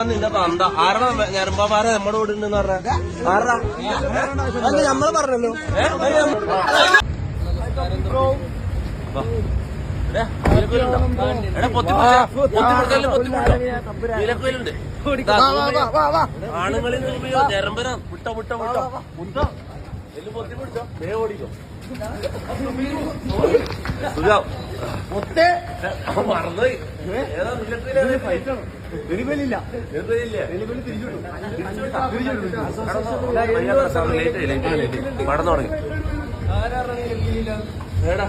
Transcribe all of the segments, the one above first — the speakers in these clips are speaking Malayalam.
നിന്റെ തന്ത. ആരാ ഞരമ്പമാരെ നമ്മുടെ കൂടെ ഉണ്ടെന്ന് പറഞ്ഞ? ആരാ അല്ല നമ്മൾ പറഞ്ഞല്ലോ? അത് ആണുങ്ങളിൽ നിന്ന് മുട്ട വിട്ടോ വിട്ടോ വിട്ടോ വിട്ടോ എല്ലാം പൊത്തിപ്പിടിച്ചോ വേ ഓടിക്കോ. വെളിവെളി പടം തുടങ്ങി. ഏടാ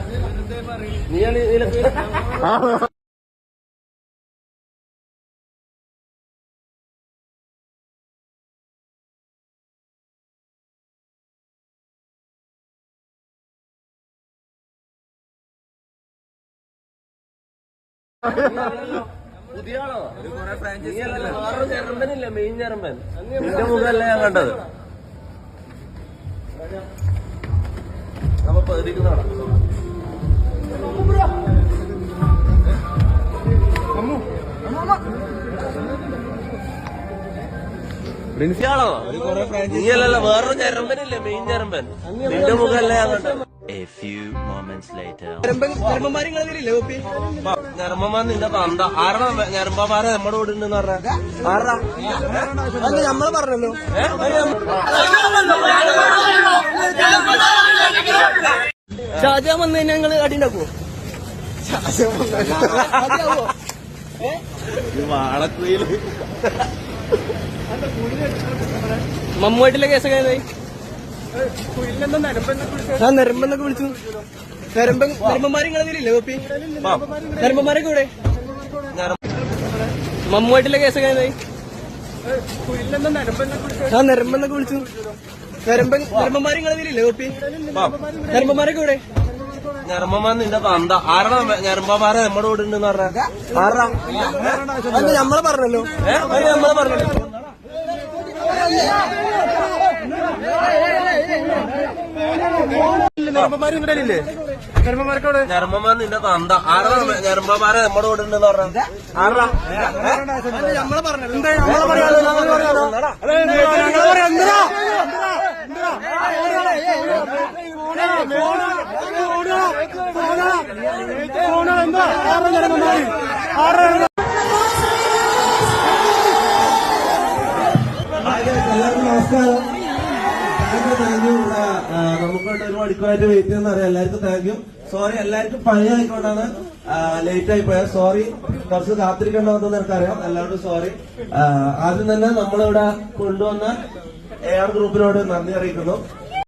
പുതിയ ആളോ ഞരമ്പനില്ലേ മെയിൻ ഞരമ്പൻ. നിന്റെ മുഖമല്ല ഞാൻ കണ്ടത്? നമ്മ പതിരിക്കുന്നതാണോ പ്രിൻസിയാളോ നീയല്ലല്ലോ വേറൊരു ഞരമ്പനില്ലേ മെയിൻ ഞരമ്പൻ? നിന്റെ മുഖല്ലേ A few moments later. ഞരമ്പന്മാർ നിന്റെ തന്ത ആരാ ഞരമ്പന്മാരെ നമ്മുടെ കൂടെ ഉണ്ടെന്ന് പറഞ്ഞ. ആരാ? നമ്മൾ പറഞ്ഞല്ലോ. ഷാജാൻ വന്നു കഴിഞ്ഞാൽ ഞങ്ങൾ അടി ഉണ്ടാക്കുവോ? അടിയാവോ വാളക്കുയിൽ മമ്മൂട്ടിലെ കേസൊക്കെ ആ നെരമ്പെന്നൊക്കെ വിളിച്ചു. നെരമ്പൻ നരമ്പന്മാരെ നിങ്ങളില്ലേ കോപ്പി നരമ്പന്മാരൊക്കെ ഇവിടെ മമ്മൂട്ടിലെ കേസൊക്കെ ആ നരമ്പെന്നൊക്കെ വിളിച്ചു. നെരമ്പൻ നരമ്പന്മാരെ നിങ്ങളില്ലേ കോപ്പി നരമ്പന്മാരൊക്കെ ഇവിടെ ഞരമ്പന്മാർ നിന്റെ തന്ത ആരാ ഞരമ്പന്മാരെ നമ്മുടെ കൂടെ ഉണ്ടെന്ന് പറഞ്ഞ ആരാ അല്ല നമ്മൾ പറഞ്ഞല്ലോ ഏ? അത് നമ്മൾ പറഞ്ഞില്ലേ നിങ്ങളുടെ ഇല്ലേ ഞരമ്പന്മാർ നിന്റെ തന്ത ആരാ ഞരമ്പന്മാരെ നമ്മുടെ കൂടെ ഉണ്ടെന്ന് പറഞ്ഞ ആരാ അല്ല നമ്മൾ പറഞ്ഞല്ലോ എന്താ നമ്മൾ പറയാലോ നമ്മൾ ഞങ്ങൾ പറയാം എല്ലാവർക്കും നമസ്കാരം താങ്ക് യു നമുക്കായിട്ട് ഒരു മണിക്കൂറായിട്ട് വെയിറ്റ് ചെയ്യുന്ന എല്ലാവർക്കും താങ്ക് സോറി എല്ലാവർക്കും പണി ആയിക്കൊണ്ടാണ് ലേറ്റ് ആയി പോയത് സോറി കുറച്ച് കാത്തിരിക്കേണ്ടതെന്ന് എനിക്കറിയാം എല്ലാവർക്കും സോറി ആദ്യം തന്നെ നമ്മളിവിടെ കൊണ്ടുവന്ന എ ആർ ഗ്രൂപ്പിനോട് നന്ദി അറിയിക്കുന്നു.